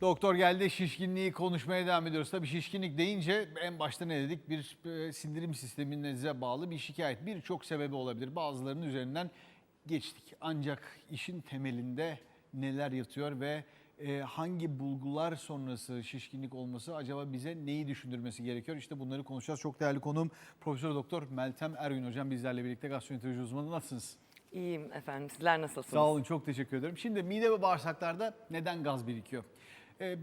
Doktor geldi şişkinliği konuşmaya devam ediyoruz. Tabii şişkinlik deyince en başta ne dedik? Bir e, sindirim sisteminize bağlı bir şikayet. Birçok sebebi olabilir. Bazılarının üzerinden geçtik. Ancak işin temelinde neler yatıyor ve e, hangi bulgular sonrası şişkinlik olması acaba bize neyi düşündürmesi gerekiyor? İşte bunları konuşacağız. Çok değerli konuğum Profesör Doktor Meltem Ergün hocam bizlerle birlikte gastroenteroloji uzmanı. Nasılsınız? İyiyim efendim. Sizler nasılsınız? Sağ olun çok teşekkür ederim. Şimdi mide ve bağırsaklarda neden gaz birikiyor? B-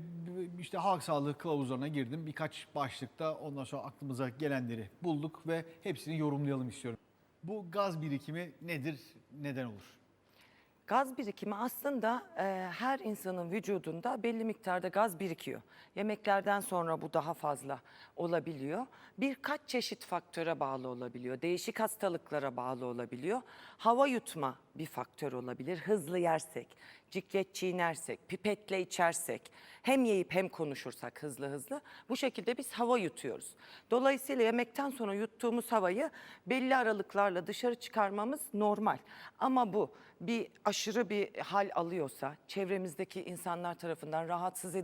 işte halk sağlığı kılavuzlarına girdim. Birkaç başlıkta ondan sonra aklımıza gelenleri bulduk ve hepsini yorumlayalım istiyorum. Bu gaz birikimi nedir, neden olur? Gaz birikimi aslında e, her insanın vücudunda belli miktarda gaz birikiyor. Yemeklerden sonra bu daha fazla olabiliyor. Birkaç çeşit faktöre bağlı olabiliyor. Değişik hastalıklara bağlı olabiliyor. Hava yutma bir faktör olabilir. Hızlı yersek, ciklet çiğnersek, pipetle içersek, hem yiyip hem konuşursak hızlı hızlı bu şekilde biz hava yutuyoruz. Dolayısıyla yemekten sonra yuttuğumuz havayı belli aralıklarla dışarı çıkarmamız normal. Ama bu bir aşırı bir hal alıyorsa, çevremizdeki insanlar tarafından rahatsız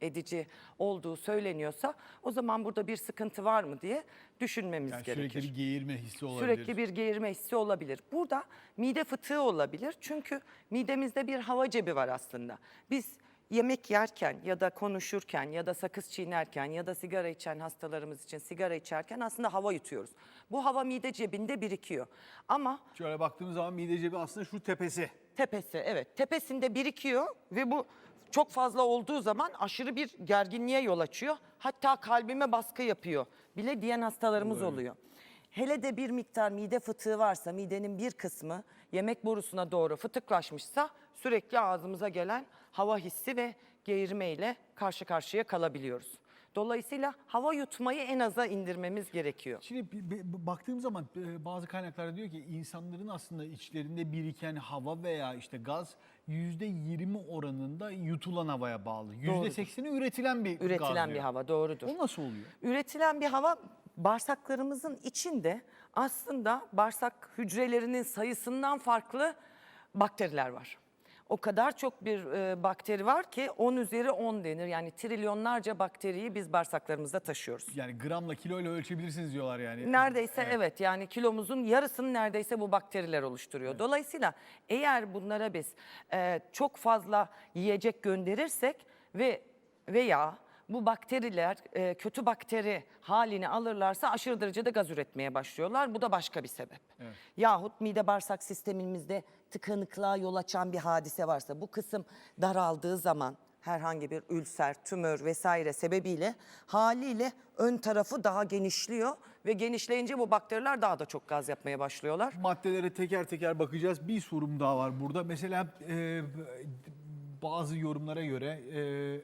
edici olduğu söyleniyorsa o zaman burada bir sıkıntı var mı diye düşünmemiz Yani gerekir. sürekli bir geğirme hissi olabilir. Sürekli bir geğirme hissi olabilir. Burada mide fıtığı olabilir. Çünkü midemizde bir hava cebi var aslında. Biz yemek yerken ya da konuşurken ya da sakız çiğnerken ya da sigara içen hastalarımız için sigara içerken aslında hava yutuyoruz. Bu hava mide cebinde birikiyor. Ama Şöyle baktığımız zaman mide cebi aslında şu tepesi. tepesi evet tepesinde birikiyor ve bu çok fazla olduğu zaman aşırı bir gerginliğe yol açıyor. Hatta kalbime baskı yapıyor bile diyen hastalarımız oluyor. Hele de bir miktar mide fıtığı varsa midenin bir kısmı yemek borusuna doğru fıtıklaşmışsa sürekli ağzımıza gelen hava hissi ve geğirme ile karşı karşıya kalabiliyoruz. Dolayısıyla hava yutmayı en aza indirmemiz gerekiyor. Şimdi bi- baktığım zaman e, bazı kaynaklarda diyor ki insanların aslında içlerinde biriken hava veya işte gaz yüzde 20 oranında yutulan havaya bağlı. Yüzde 80'i üretilen bir gaz Üretilen diyor. bir hava doğrudur. O nasıl oluyor? Üretilen bir hava bağırsaklarımızın içinde aslında bağırsak hücrelerinin sayısından farklı bakteriler var. O kadar çok bir e, bakteri var ki 10 üzeri 10 denir. Yani trilyonlarca bakteriyi biz bağırsaklarımızda taşıyoruz. Yani gramla kiloyla ölçebilirsiniz diyorlar yani. Neredeyse evet. yani kilomuzun yarısını neredeyse bu bakteriler oluşturuyor. Dolayısıyla eğer bunlara biz e, çok fazla yiyecek gönderirsek ve veya bu bakteriler e, kötü bakteri halini alırlarsa aşırı derecede gaz üretmeye başlıyorlar. Bu da başka bir sebep. Yahut mide bağırsak sistemimizde tıkanıklığa yol açan bir hadise varsa bu kısım daraldığı zaman herhangi bir ülser, tümör vesaire sebebiyle haliyle ön tarafı daha genişliyor ve genişleyince bu bakteriler daha da çok gaz yapmaya başlıyorlar. Maddelere teker teker bakacağız. Bir sorum daha var burada. Mesela e, bazı yorumlara göre e,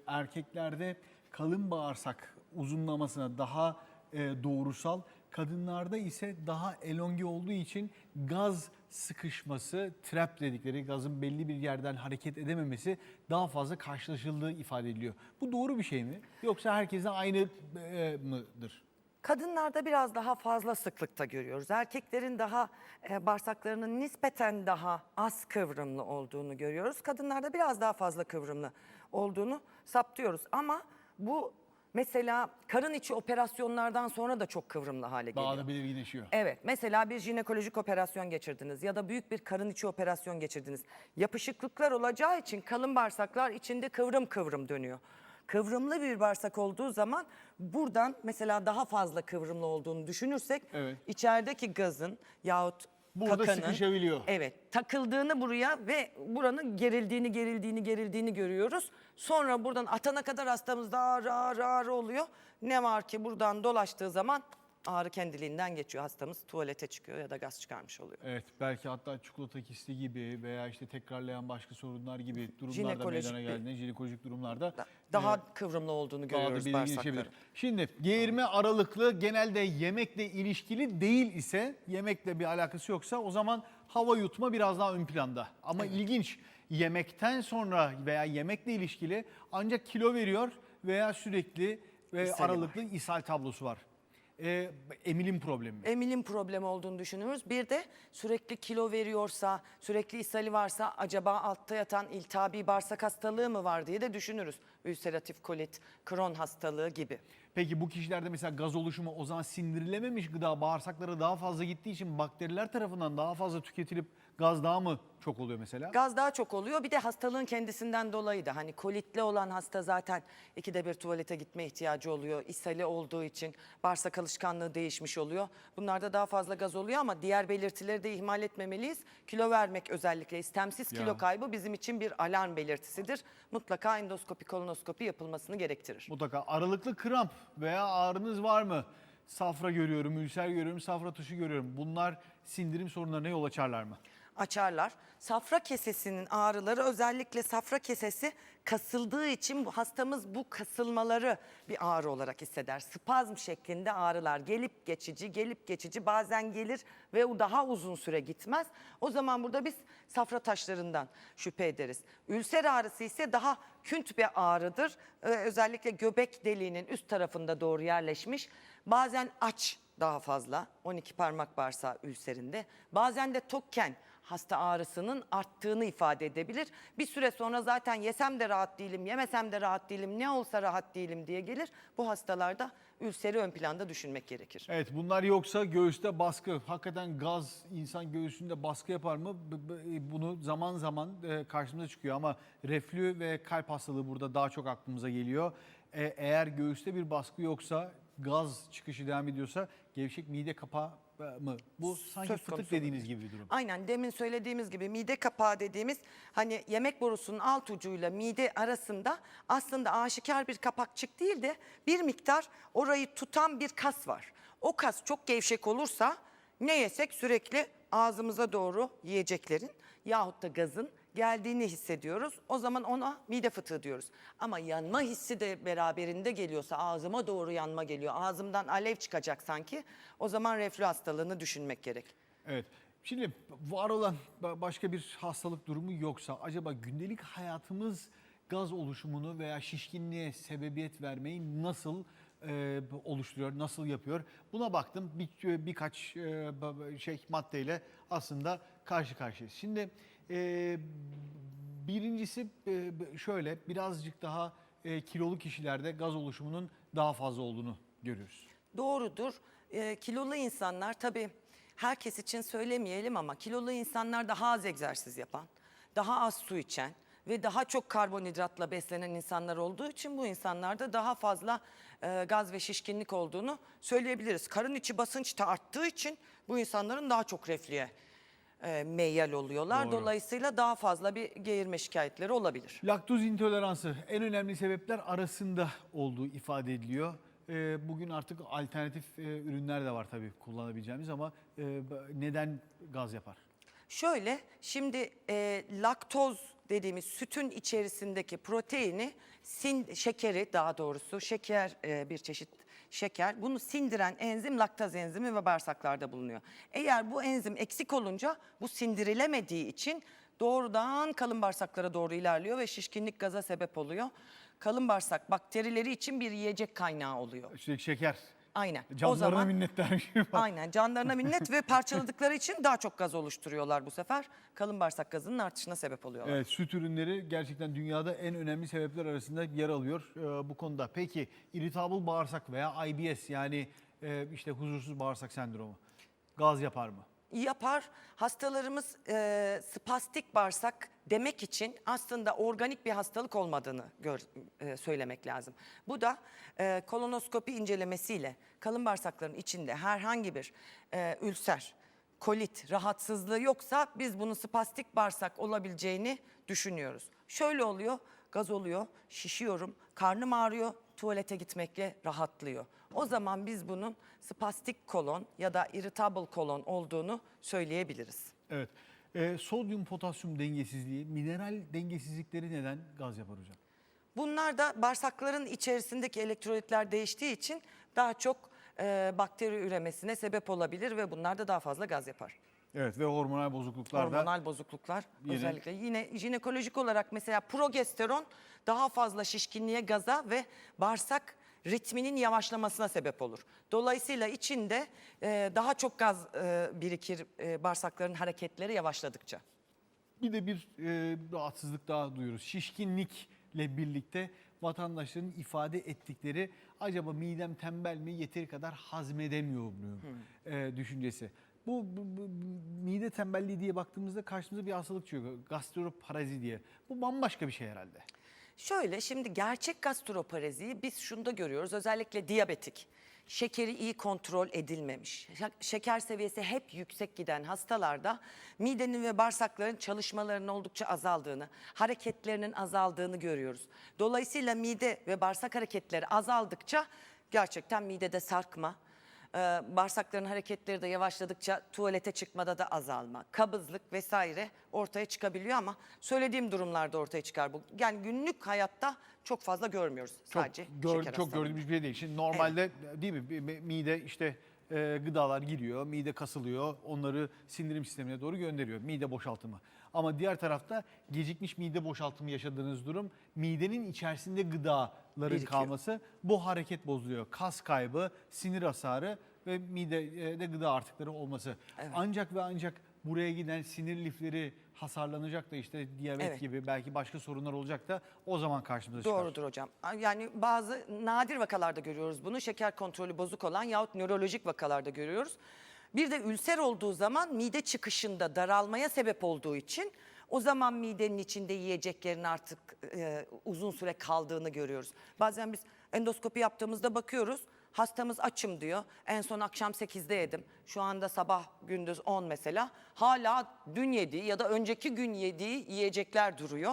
erkeklerde kalın bağırsak uzunlamasına daha e, doğrusal, kadınlarda ise daha elonge olduğu için gaz sıkışması, trap dedikleri gazın belli bir yerden hareket edememesi daha fazla karşılaşıldığı ifade ediliyor. Bu doğru bir şey mi? Yoksa herkese aynı e, mıdır? Kadınlarda biraz daha fazla sıklıkta görüyoruz. Erkeklerin daha e, bağırsaklarının nispeten daha az kıvrımlı olduğunu görüyoruz. Kadınlarda biraz daha fazla kıvrımlı olduğunu saptıyoruz. Ama bu mesela karın içi operasyonlardan sonra da çok kıvrımlı hale geliyor. Daha da belirginleşiyor. Evet mesela bir jinekolojik operasyon geçirdiniz ya da büyük bir karın içi operasyon geçirdiniz. Yapışıklıklar olacağı için kalın bağırsaklar içinde kıvrım kıvrım dönüyor. Kıvrımlı bir bağırsak olduğu zaman buradan mesela daha fazla kıvrımlı olduğunu düşünürsek Evet. içerideki gazın yahut Burada kakanın, sıkışabiliyor. Evet takıldığını buraya ve buranın gerildiğini gerildiğini gerildiğini görüyoruz. Sonra buradan atana kadar hastamızda ağrı ağrı ağrı oluyor. Ne var ki buradan dolaştığı zaman ağrı kendiliğinden geçiyor. Hastamız tuvalete çıkıyor ya da gaz çıkarmış oluyor. Evet belki hatta çikolata kisti gibi veya işte tekrarlayan başka sorunlar gibi durumlarda Jinekolojik meydana bir- geldiğinde jinekolojik durumlarda Daha kıvrımlı olduğunu daha da görüyoruz belirginleşebilir. bağırsakların. Şimdi geğirme aralıklı genelde yemekle ilişkili değil ise yemekle bir alakası yoksa o zaman hava yutma biraz daha ön planda. Ama ilginç yemekten sonra veya yemekle ilişkili ancak kilo veriyor veya sürekli ve İshali var. aralıklı ishal tablosu var. E, emilim problemi. Emil'in problemi olduğunu düşünüyoruz. Bir de sürekli kilo veriyorsa, sürekli ishali varsa acaba altta yatan iltihabi bağırsak hastalığı mı var diye de düşünürüz. ülseratif kolit, Crohn hastalığı gibi. Peki bu kişilerde mesela gaz oluşumu o zaman sindirilememiş gıda bağırsaklara daha fazla gittiği için bakteriler tarafından daha fazla tüketilip gaz daha mı çok oluyor mesela? Gaz daha çok oluyor. Bir de hastalığın kendisinden dolayı da hani kolitli olan hasta zaten ikide bir tuvalete gitme ihtiyacı oluyor. İshali olduğu için bağırsak alışkanlığı değişmiş oluyor. Bunlarda daha fazla gaz oluyor ama diğer belirtileri de ihmal etmemeliyiz. Kilo vermek özellikle istemsiz kilo Ya. kaybı bizim için bir alarm belirtisidir. Mutlaka endoskopi kolonoskopi yapılmasını gerektirir. Mutlaka aralıklı kramp veya ağrınız var mı? Safra görüyorum, ülser görüyorum, safra tuşu görüyorum. Bunlar sindirim sorunlarına yol açarlar mı? Açarlar. Safra kesesinin ağrıları özellikle safra kesesi kasıldığı için bu hastamız bu kasılmaları bir ağrı olarak hisseder. Spazm şeklinde ağrılar gelip geçici, gelip geçici bazen gelir ve o daha uzun süre gitmez. O zaman burada biz safra taşlarından şüphe ederiz. Ülser ağrısı ise daha künt bir ağrıdır. Ee, özellikle göbek deliğinin üst tarafında doğru yerleşmiş. Bazen aç daha fazla 12 parmak bağırsağı ülserinde. Bazen de tokken hasta ağrısının arttığını ifade edebilir. Bir süre sonra zaten yesem de rahat değilim, yemesem de rahat değilim, ne olsa rahat değilim diye gelir. Bu hastalarda ülseri ön planda düşünmek gerekir. Evet bunlar yoksa göğüste baskı. Hakikaten gaz insan göğsünde baskı yapar mı? B- Bunu zaman zaman e, karşımıza çıkıyor ama reflü ve kalp hastalığı burada daha çok aklımıza geliyor. E, Eğer göğüste bir baskı yoksa gaz çıkışı devam ediyorsa gevşek mide kapağı e, mı? Bu sanki Söz fıtık konusu dediğiniz gibi bir durum. Aynen demin söylediğimiz gibi mide kapağı dediğimiz hani yemek borusunun alt ucuyla mide arasında aslında aşikar bir kapakçık değil de bir miktar orayı tutan bir kas var. O kas çok gevşek olursa ne yesek sürekli ağzımıza doğru yiyeceklerin yahut da gazın geldiğini hissediyoruz. O zaman ona mide fıtığı diyoruz. Ama yanma hissi de beraberinde geliyorsa ağzıma doğru yanma geliyor. Ağzımdan alev çıkacak sanki. O zaman reflü hastalığını düşünmek gerek. Evet. Şimdi var olan ba- başka bir hastalık durumu yoksa acaba gündelik hayatımız gaz oluşumunu veya şişkinliğe sebebiyet vermeyi nasıl e, oluşturuyor, nasıl yapıyor? Buna baktım. Bir, birkaç e, şey maddeyle aslında karşı karşıyayız. Şimdi e, birincisi e, şöyle birazcık daha e, kilolu kişilerde gaz oluşumunun daha fazla olduğunu görüyoruz. Doğrudur. Ee, kilolu insanlar tabii herkes için söylemeyelim ama kilolu insanlar daha az egzersiz yapan, daha az su içen ve daha çok karbonhidratla beslenen insanlar olduğu için bu insanlarda daha fazla e, gaz ve şişkinlik olduğunu söyleyebiliriz. Karın içi basınç da arttığı için bu insanların daha çok reflüye e, meyyal oluyorlar. Doğru. Dolayısıyla daha fazla bir geğirme şikayetleri olabilir. Laktoz intoleransı en önemli sebepler arasında olduğu ifade ediliyor. Ee, Bugün artık alternatif e, ürünler de var tabii kullanabileceğimiz ama e, neden gaz yapar? Şöyle şimdi e, laktoz dediğimiz sütün içerisindeki proteini sin şekeri daha doğrusu şeker e, bir çeşit şeker bunu sindiren enzim laktaz enzimi ve bağırsaklarda bulunuyor. Eğer bu enzim eksik olunca bu sindirilemediği için doğrudan kalın bağırsaklara doğru ilerliyor ve şişkinlik gaza sebep oluyor. Kalın bağırsak bakterileri için bir yiyecek kaynağı oluyor. İşte şeker. Aynen. Canlarına o zaman minnettar. Aynen canlarına minnet ve parçaladıkları için daha çok gaz oluşturuyorlar bu sefer. Kalın bağırsak gazının artışına sebep oluyorlar. Evet süt ürünleri gerçekten dünyada en önemli sebepler arasında yer alıyor e, bu konuda. Peki irritable bağırsak veya IBS yani e, işte huzursuz bağırsak sendromu gaz yapar mı? Yapar hastalarımız e, spastik bağırsak demek için aslında organik bir hastalık olmadığını gör, e, söylemek lazım. Bu da e, kolonoskopi incelemesiyle kalın bağırsakların içinde herhangi bir e, ülser, kolit, rahatsızlığı yoksa biz bunun spastik bağırsak olabileceğini düşünüyoruz. Şöyle oluyor, gaz oluyor, şişiyorum, karnım ağrıyor, tuvalete gitmekle rahatlıyor. O zaman biz bunun spastik kolon ya da irritable kolon olduğunu söyleyebiliriz. Evet. E, sodyum potasyum dengesizliği, mineral dengesizlikleri neden gaz yapar hocam? Bunlar da bağırsakların içerisindeki elektrolitler değiştiği için daha çok e, bakteri üremesine sebep olabilir ve bunlar da daha fazla gaz yapar. Evet ve hormonal bozukluklar da Hormonal bozukluklar Yine- özellikle yine jinekolojik olarak mesela progesteron daha fazla şişkinliğe, gaza ve bağırsak ritminin yavaşlamasına sebep olur. Dolayısıyla içinde e, daha çok gaz e, birikir e, bağırsakların hareketleri yavaşladıkça. Bir de bir e, rahatsızlık daha duyuyoruz. Şişkinlikle birlikte vatandaşların ifade ettikleri acaba midem tembel mi yeteri kadar hazmedemiyor muyum e, düşüncesi. Bu, bu, bu mide tembelliği diye baktığımızda karşımıza bir hastalık çıkıyor. Gastroparezi diye. Bu bambaşka bir şey herhalde. Şöyle şimdi gerçek gastropareziyi biz şunda görüyoruz. Özellikle diyabetik. Şekeri iyi kontrol edilmemiş. şek- Şeker seviyesi hep yüksek giden hastalarda midenin ve bağırsakların çalışmalarının oldukça azaldığını, hareketlerinin azaldığını görüyoruz. Dolayısıyla mide ve bağırsak hareketleri azaldıkça gerçekten midede sarkma, ee, bağırsakların hareketleri de yavaşladıkça tuvalete çıkmada da azalma, kabızlık vesaire ortaya çıkabiliyor ama söylediğim durumlarda ortaya çıkar bu. Yani günlük hayatta çok fazla görmüyoruz Çok, sadece gör- şeker çok hastalığı. gördüğümüz bir şey değil. Şimdi normalde değil mi bir- bir mide işte e, gıdalar giriyor, mide kasılıyor, onları sindirim sistemine doğru gönderiyor. Mide boşaltımı. Ama diğer tarafta gecikmiş mide boşaltımı yaşadığınız durum midenin içerisinde gıdaların Birikiyor. kalması bu hareket bozuluyor. Kas kaybı, sinir hasarı ve midede gıda artıkları olması. Ancak ve ancak buraya giden sinir lifleri hasarlanacak da işte diyabet Evet. gibi belki başka sorunlar olacak da o zaman karşımıza çıkar. Doğrudur hocam. Yani bazı nadir vakalarda görüyoruz bunu. Şeker kontrolü bozuk olan yahut nörolojik vakalarda görüyoruz. Bir de ülser olduğu zaman mide çıkışında daralmaya sebep olduğu için o zaman midenin içinde yiyeceklerin artık e, uzun süre kaldığını görüyoruz. Bazen biz endoskopi yaptığımızda bakıyoruz. Hastamız açım diyor. En son akşam 8'de yedim. Şu anda sabah gündüz 10 mesela. Hala dün yediği ya da önceki gün yediği yiyecekler duruyor.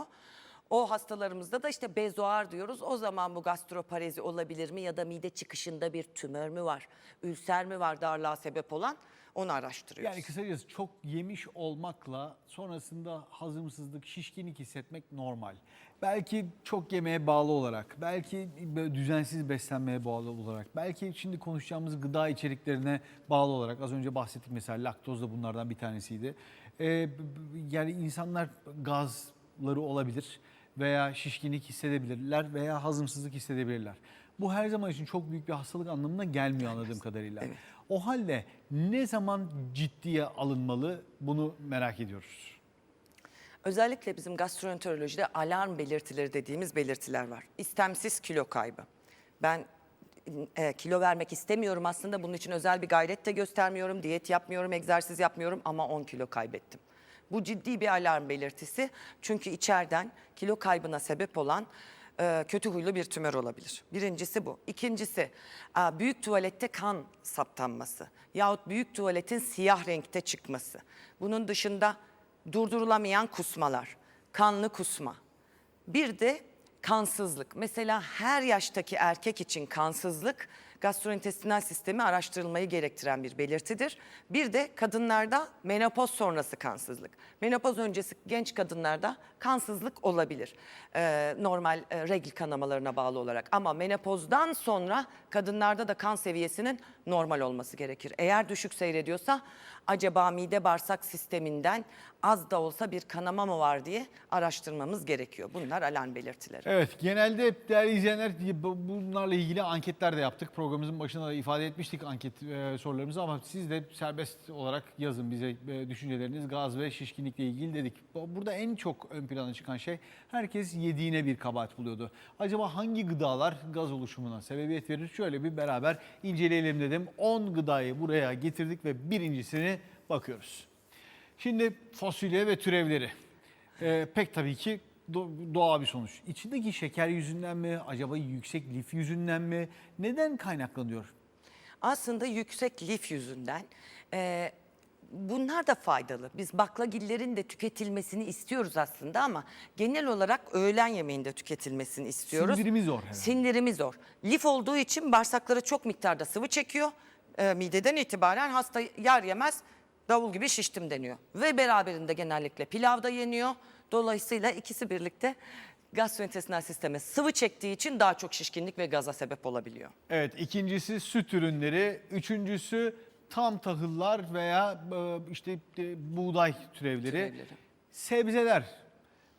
O hastalarımızda da işte bezoar diyoruz. O zaman bu gastroparezi olabilir mi ya da mide çıkışında bir tümör mü var? Ülser mi var darlığa sebep olan? Onu araştırıyoruz. Yani kısacası çok yemiş olmakla sonrasında hazımsızlık, şişkinlik hissetmek normal. Belki çok yemeğe bağlı olarak, belki düzensiz beslenmeye bağlı olarak, belki şimdi konuşacağımız gıda içeriklerine bağlı olarak az önce bahsettik mesela laktoz da bunlardan bir tanesiydi. Ee, yani insanlar gazları olabilir veya şişkinlik hissedebilirler veya hazımsızlık hissedebilirler. Bu her zaman için çok büyük bir hastalık anlamına gelmiyor anladığım kadarıyla. Evet. O halde ne zaman ciddiye alınmalı bunu merak ediyoruz. Özellikle bizim gastroenterolojide alarm belirtileri dediğimiz belirtiler var. İstemsiz kilo kaybı. Ben e, kilo vermek istemiyorum aslında bunun için özel bir gayret de göstermiyorum. Diyet yapmıyorum, egzersiz yapmıyorum ama 10 kilo kaybettim. Bu ciddi bir alarm belirtisi. Çünkü içeriden kilo kaybına sebep olan e, kötü huylu bir tümör olabilir. Birincisi bu. İkincisi e, büyük tuvalette kan saptanması yahut büyük tuvaletin siyah renkte çıkması. Bunun dışında durdurulamayan kusmalar, kanlı kusma. Bir de kansızlık. Mesela her yaştaki erkek için kansızlık gastrointestinal sistemi araştırılmayı gerektiren bir belirtidir. Bir de kadınlarda menopoz sonrası kansızlık. Menopoz öncesi genç kadınlarda kansızlık olabilir. Ee, normal e, regl kanamalarına bağlı olarak. Ama menopozdan sonra kadınlarda da kan seviyesinin normal olması gerekir. Eğer düşük seyrediyorsa acaba mide bağırsak sisteminden az da olsa bir kanama mı var diye araştırmamız gerekiyor. Bunlar alarm belirtileri. Evet genelde değerli izleyenler bu- bunlarla ilgili anketler de yaptık. Programımızın başında da ifade etmiştik anket e, sorularımızı ama siz de serbest olarak yazın bize e, düşünceleriniz gaz ve şişkinlikle ilgili dedik. Bu- Burada en çok ön plana çıkan şey herkes yediğine bir kabahat buluyordu. Acaba hangi gıdalar gaz oluşumuna sebebiyet verir? Şöyle bir beraber inceleyelim dedim. 10 gıdayı buraya getirdik ve birincisini bakıyoruz. Şimdi fasulye ve türevleri. Ee, pek tabii ki do- doğal bir sonuç. İçindeki şeker yüzünden mi, acaba yüksek lif yüzünden mi? Neden kaynaklanıyor? Aslında yüksek lif yüzünden e, bunlar da faydalı. Biz baklagillerin de tüketilmesini istiyoruz aslında ama genel olarak öğlen yemeğinde tüketilmesini istiyoruz. Sindirimi zor herhalde. Sindirimi zor. Lif olduğu için bağırsaklara çok miktarda sıvı çekiyor. E, mideden itibaren hasta yer yemez davul gibi şiştim deniyor. Ve beraberinde genellikle pilav da yeniyor. Dolayısıyla ikisi birlikte gastrointestinal sisteme sıvı çektiği için daha çok şişkinlik ve gaza sebep olabiliyor. Evet, ikincisi süt ürünleri, üçüncüsü tam tahıllar veya e, işte e, buğday türevleri. Türevleri. Sebzeler,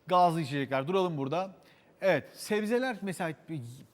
gazlı içecekler. Duralım burada. Evet, sebzeler mesela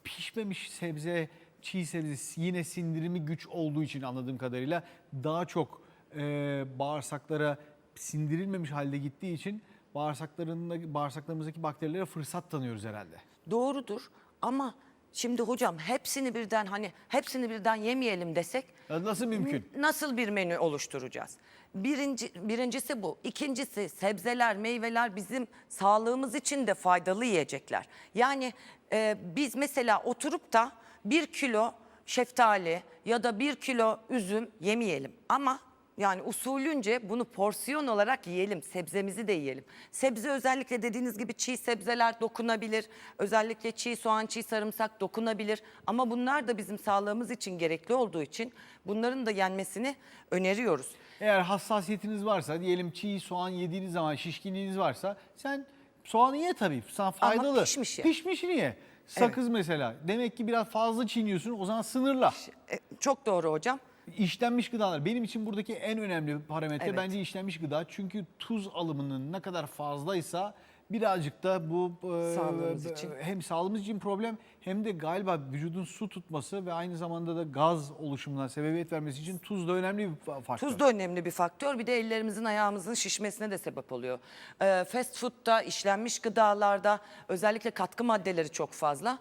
pişmemiş sebze, çiğ sebze yine sindirimi güç olduğu için anladığım kadarıyla daha çok e, bağırsaklara sindirilmemiş halde gittiği için bağırsaklarında bağırsaklarımızdaki bakterilere fırsat tanıyoruz herhalde. Doğrudur Ama şimdi hocam hepsini birden hani hepsini birden yemeyelim desek Ya Nasıl mümkün? nasıl bir menü oluşturacağız? Birinci, birincisi bu. İkincisi sebzeler, meyveler bizim sağlığımız için de faydalı yiyecekler. Yani e, biz mesela oturup da bir kilo şeftali ya da bir kilo üzüm yemeyelim. Ama yani usulünce bunu porsiyon olarak yiyelim. Sebzemizi de yiyelim. Sebze özellikle dediğiniz gibi çiğ sebzeler dokunabilir. Özellikle çiğ soğan, çiğ sarımsak dokunabilir. Ama bunlar da bizim sağlığımız için gerekli olduğu için bunların da yenmesini öneriyoruz. Eğer hassasiyetiniz varsa diyelim çiğ soğan yediğiniz zaman şişkinliğiniz varsa sen soğanı ye tabii. Sana faydalı. pişmiş ye. Pişmişini ye. Sakız mesela. Demek ki biraz fazla çiğniyorsun o zaman sınırla. E, çok doğru hocam. İşlenmiş gıdalar benim için buradaki en önemli parametre Evet. bence işlenmiş gıda. Çünkü tuz alımının ne kadar fazlaysa birazcık da bu e, Sağlığımız e, için. hem sağlığımız için problem hem de galiba vücudun su tutması ve aynı zamanda da gaz oluşumuna sebebiyet vermesi için tuz da önemli bir fa- faktör. Tuz da önemli bir faktör. Bir de ellerimizin ayağımızın şişmesine de sebep oluyor. Ee, fast food'da, işlenmiş gıdalarda özellikle katkı maddeleri çok fazla.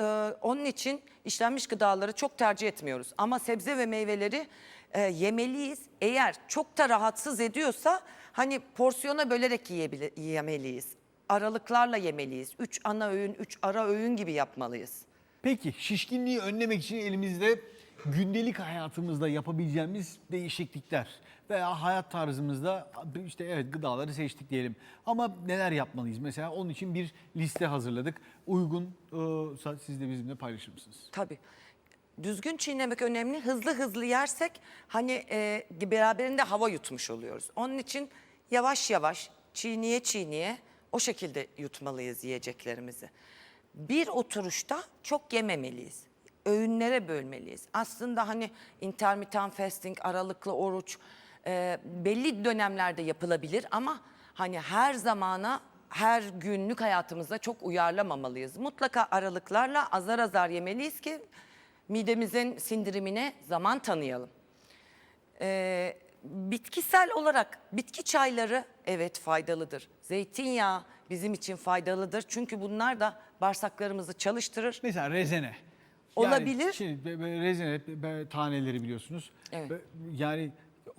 Ee, onun için işlenmiş gıdaları çok tercih etmiyoruz. Ama sebze ve meyveleri e, yemeliyiz. Eğer çok da rahatsız ediyorsa hani porsiyona bölerek yiyebile- yemeliyiz. Aralıklarla yemeliyiz. Üç ana öğün, üç ara öğün gibi yapmalıyız. Peki şişkinliği önlemek için elimizde gündelik hayatımızda yapabileceğimiz değişiklikler veya hayat tarzımızda işte evet gıdaları seçtik diyelim. Ama neler yapmalıyız? Mesela onun için bir liste hazırladık. Uygun e, siz de bizimle paylaşır mısınız? Tabii. Düzgün çiğnemek önemli. Hızlı hızlı yersek hani e, beraberinde hava yutmuş oluyoruz. Onun için yavaş yavaş çiğniye çiğniye o şekilde yutmalıyız yiyeceklerimizi. Bir oturuşta çok yememeliyiz. Öğünlere bölmeliyiz. Aslında hani intermittent fasting, aralıklı oruç e, belli dönemlerde yapılabilir ama hani her zamana her günlük hayatımızda çok uyarlamamalıyız. Mutlaka aralıklarla azar azar yemeliyiz ki midemizin sindirimine zaman tanıyalım. Ee, bitkisel olarak bitki çayları evet faydalıdır. Zeytinyağı bizim için faydalıdır. Çünkü bunlar da bağırsaklarımızı çalıştırır. Mesela rezene. Olabilir. Yani şimdi rezene taneleri biliyorsunuz. Evet. Yani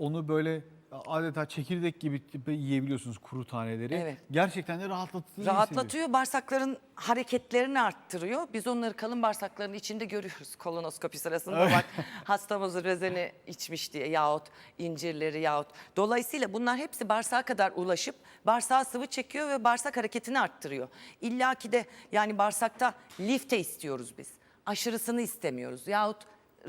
onu böyle adeta çekirdek gibi yiyebiliyorsunuz kuru taneleri. Evet. Gerçekten de rahatlatıcı hissediyor. Rahatlatıyor, bağırsakların hareketlerini arttırıyor. Biz onları kalın bağırsakların içinde görüyoruz kolonoskopi sırasında bak hastamız rezene içmiş diye yahut incirleri yahut. Dolayısıyla bunlar hepsi bağırsağa kadar ulaşıp bağırsağa sıvı çekiyor ve bağırsak hareketini arttırıyor. İlla ki de yani bağırsakta lifte istiyoruz biz. Aşırısını istemiyoruz yahut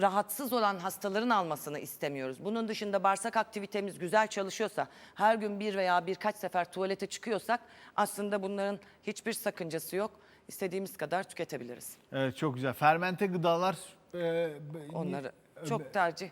rahatsız olan hastaların almasını istemiyoruz. Bunun dışında bağırsak aktivitemiz güzel çalışıyorsa, her gün bir veya birkaç sefer tuvalete çıkıyorsak aslında bunların hiçbir sakıncası yok. İstediğimiz kadar tüketebiliriz. Evet çok güzel. Fermente gıdalar e, Onları e, çok tercih.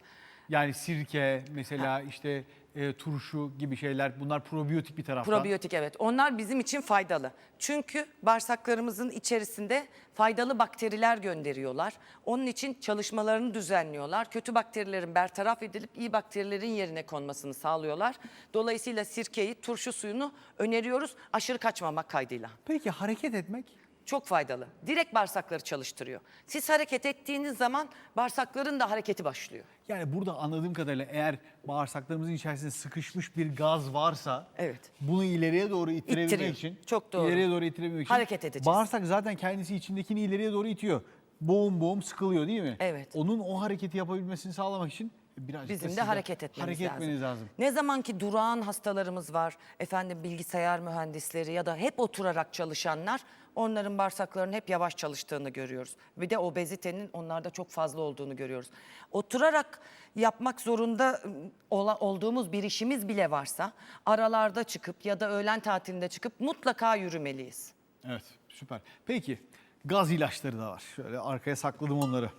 yani sirke mesela işte e, turşu gibi şeyler bunlar probiyotik bir taraftan. Probiyotik evet. Onlar bizim için faydalı. Çünkü bağırsaklarımızın içerisinde faydalı bakteriler gönderiyorlar. Onun için çalışmalarını düzenliyorlar. Kötü bakterilerin bertaraf edilip iyi bakterilerin yerine konmasını sağlıyorlar. Dolayısıyla sirkeyi, turşu suyunu öneriyoruz aşırı kaçmamak kaydıyla. Peki hareket etmek? Çok faydalı. Direkt bağırsakları çalıştırıyor. Siz hareket ettiğiniz zaman bağırsakların da hareketi başlıyor. Yani burada anladığım kadarıyla eğer bağırsaklarımızın içerisinde sıkışmış bir gaz varsa Evet. bunu ileriye doğru ittirebilmek İttiriyor. için Çok doğru. ileriye doğru ittirebilmek için Hareket edeceğiz. Bağırsak zaten kendisi içindekini ileriye doğru itiyor. Boğum boğum sıkılıyor değil mi? Evet. Onun o hareketi yapabilmesini sağlamak için birazcık da Bizim de hareket etmemiz hareket lazım. etmeniz lazım. Ne zaman ki durağan hastalarımız var, efendim bilgisayar mühendisleri ya da hep oturarak çalışanlar, onların bağırsaklarının hep yavaş çalıştığını görüyoruz. Bir de obezitenin onlarda çok fazla olduğunu görüyoruz. Oturarak yapmak zorunda ola- olduğumuz bir işimiz bile varsa, aralarda çıkıp ya da öğlen tatilinde çıkıp mutlaka yürümeliyiz. Evet süper. Peki gaz ilaçları da var. Şöyle arkaya sakladım onları.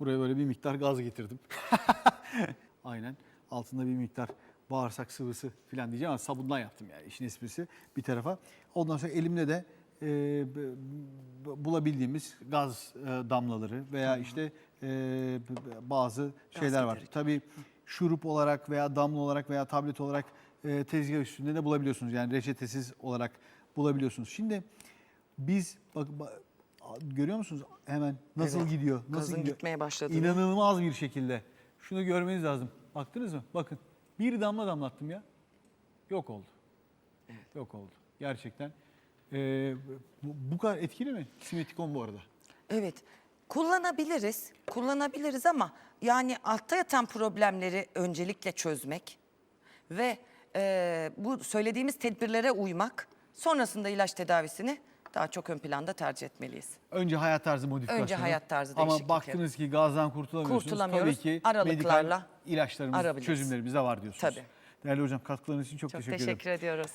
Buraya böyle bir miktar gaz getirdim. Aynen. Altında bir miktar bağırsak sıvısı falan diyeceğim ama sabundan yaptım yani işin esprisi bir tarafa. Ondan sonra elimde de e, bulabildiğimiz gaz e, damlaları veya işte e, bazı şeyler var. Tabii şurup olarak veya damla olarak veya tablet olarak e, tezgah üstünde de bulabiliyorsunuz. Yani reçetesiz olarak bulabiliyorsunuz. Şimdi biz bak, ba- görüyor musunuz hemen nasıl Evet. gidiyor? Nasıl Gazın gidiyor? gitmeye başladı. İnanılmaz bir şekilde. Şunu görmeniz lazım. Baktınız mı? Bakın. Bir damla damlattım ya. Yok oldu. Yok oldu. Gerçekten. Ee, bu, kadar etkili mi? Simetikon bu arada. Evet. Kullanabiliriz. Kullanabiliriz ama yani altta yatan problemleri öncelikle çözmek ve e, bu söylediğimiz tedbirlere uymak, sonrasında ilaç tedavisini daha çok ön planda tercih etmeliyiz. Önce hayat tarzı modifikasyonu. Önce hayat tarzı Ama baktınız ki gazdan kurtulamıyorsunuz. Kurtulamıyoruz. Tabii ki Aralıklarla medikal ilaçlarımız, çözümlerimiz de var diyorsunuz. Tabii. Değerli hocam katkılarınız için çok, Çok teşekkür ederim. teşekkür ediyoruz.